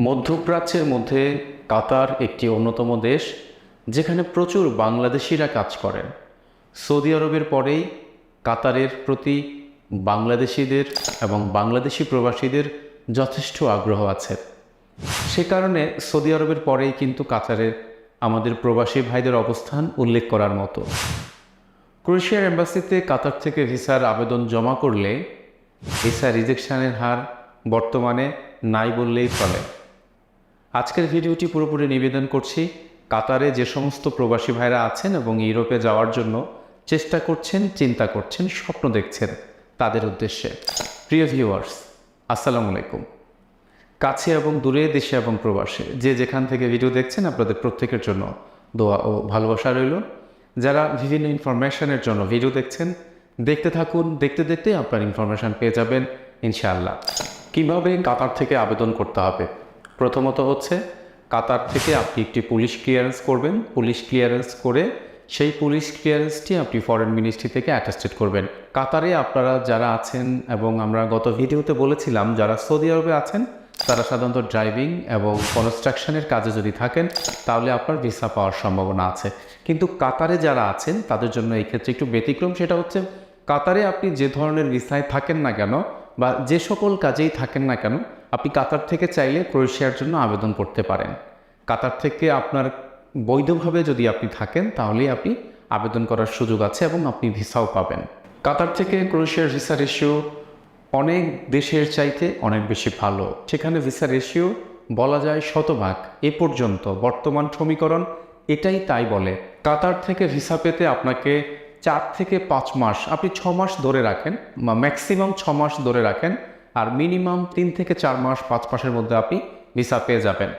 মধ্যপ্রাচ্যের মধ্যে কাতার একটি অন্যতম দেশ, যেখানে প্রচুর বাংলাদেশিরা কাজ করেন সৌদি আরবের পরেই কাতারের প্রতি বাংলাদেশিদের এবং বাংলাদেশি প্রবাসীদের যথেষ্ট আগ্রহ আছে। সে কারণে সৌদি আরবের পরেই কিন্তু কাতারের আমাদের প্রবাসী ভাইদের অবস্থান উল্লেখ করার মতো। ক্রোয়েশিয়ার এম্বাসিতে কাতার থেকে ভিসার আবেদন জমা করলে ভিসা রিজেকশনের হার বর্তমানে নাই বললেই চলে। আজকের ভিডিওটি পুরোপুরি নিবেদন করছি, কাতারে যে সমস্ত প্রবাসী ভাইরা আছেন এবং ইউরোপে যাওয়ার জন্য চেষ্টা করছেন, চিন্তা করছেন, স্বপ্ন দেখছেন তাদের উদ্দেশ্যে। প্রিয় ভিউয়ার্স আসসালামু আলাইকুম। কাছে এবং দূরে, দেশে এবং প্রবাসে যে যেখান থেকে ভিডিও দেখছেন, আপনাদের প্রত্যেকের জন্য দোয়া ও ভালোবাসা রইল। যারা বিভিন্ন ইনফরমেশনের জন্য ভিডিও দেখছেন, দেখতে থাকুন, দেখতে দেখতে আপনার ইনফরমেশন পেয়ে যাবেন, ইনশাআল্লাহ। কীভাবে কাতার থেকে আবেদন করতে হবে? প্রথমত হচ্ছে কাতার থেকে আপনি একটি পুলিশ ক্লিয়ারেন্স করবেন। পুলিশ ক্লিয়ারেন্স করে সেই পুলিশ ক্লিয়ারেন্সটি আপনি ফরেন মিনিস্ট্রি থেকে অ্যাটাস্টেড করবেন। কাতারে আপনারা যারা আছেন এবং আমরা গত ভিডিওতে বলেছিলাম, যারা সৌদি আরবে আছেন, তারা সাধারণত ড্রাইভিং এবং কনস্ট্রাকশনের কাজে যদি থাকেন, তাহলে আপনার ভিসা পাওয়ার সম্ভাবনা আছে। কিন্তু কাতারে যারা আছেন, তাদের জন্য এই ক্ষেত্রে একটু ব্যতিক্রম, সেটা হচ্ছে কাতারে আপনি যে ধরনের ভিসায় থাকেন না কেন বা যে সকল কাজেই থাকেন না কেন, আপনি কাতার থেকে চাইলে ক্রোয়েশিয়ার জন্য আবেদন করতে পারেন। কাতার থেকে আপনার বৈধভাবে যদি আপনি থাকেন, তাহলেই আপনি আবেদন করার সুযোগ আছে এবং আপনি ভিসাও পাবেন। কাতার থেকে ক্রোয়েশিয়ার ভিসা রেশিও অনেক দেশের চাইতে অনেক বেশি ভালো। সেখানে ভিসা রেশিও বলা যায় শতভাগ। এ পর্যন্ত বর্তমান সমীকরণ এটাই তাই বলে। কাতার থেকে ভিসা পেতে আপনাকে চার থেকে পাঁচ মাস, আপনি ছ মাস ধরে রাখেন ম্যাক্সিমাম ছ মাস ধরে রাখেন, আর মিনিমাম তিন থেকে চার মাস, পাঁচ মাসের মধ্যে আপনি ভিসা পেয়ে যাবেন।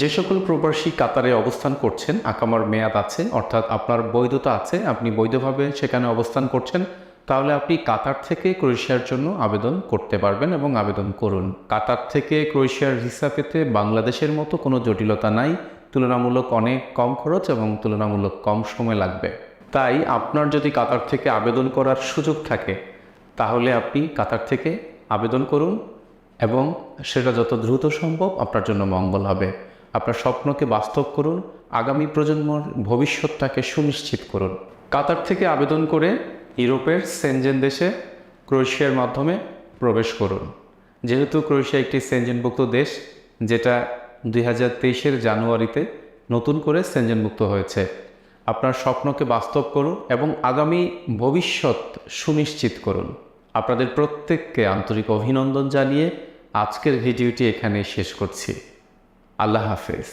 যে সকল প্রবাসী কাতারে অবস্থান করছেন, আকামার মেয়াদ আছে, অর্থাৎ আপনার বৈধতা আছে, আপনি বৈধভাবে সেখানে অবস্থান করছেন, তাহলে আপনি কাতার থেকে ক্রোয়েশিয়ার জন্য আবেদন করতে পারবেন এবং আবেদন করুন। কাতার থেকে ক্রোয়েশিয়ার ভিসা পেতে বাংলাদেশের মতো কোনো জটিলতা নাই, তুলনামূলক অনেক কম খরচ এবং তুলনামূলক কম সময় লাগবে। তাই আপনার যদি কাতার থেকে আবেদন করার সুযোগ থাকে, তাহলে আপনি কাতার থেকে আবেদন করুন এবং সেটা যত দ্রুত সম্ভব আপনার জন্য মঙ্গল হবে। আপনার স্বপ্নকে বাস্তব করুন, আগামী প্রজন্মর ভবিষ্যৎটাকে সুনিশ্চিত করুন। কাতার থেকে আবেদন করে ইউরোপের সেনজেন দেশে ক্রোয়েশিয়ার মাধ্যমে প্রবেশ করুন। যেহেতু ক্রোয়েশিয়া একটি সেনজেনভুক্ত দেশ, যেটা দুই হাজার জানুয়ারিতে নতুন করে সেনজেনভুক্ত হয়েছে। আপনার স্বপ্নকে বাস্তব করুন এবং আগামী ভবিষ্যৎ সুনিশ্চিত করুন। আপনাদের প্রত্যেককে আন্তরিক অভিনন্দন জানিয়ে আজকের ভিডিওটি এখানে শেষ করছি। আল্লাহ হাফেজ।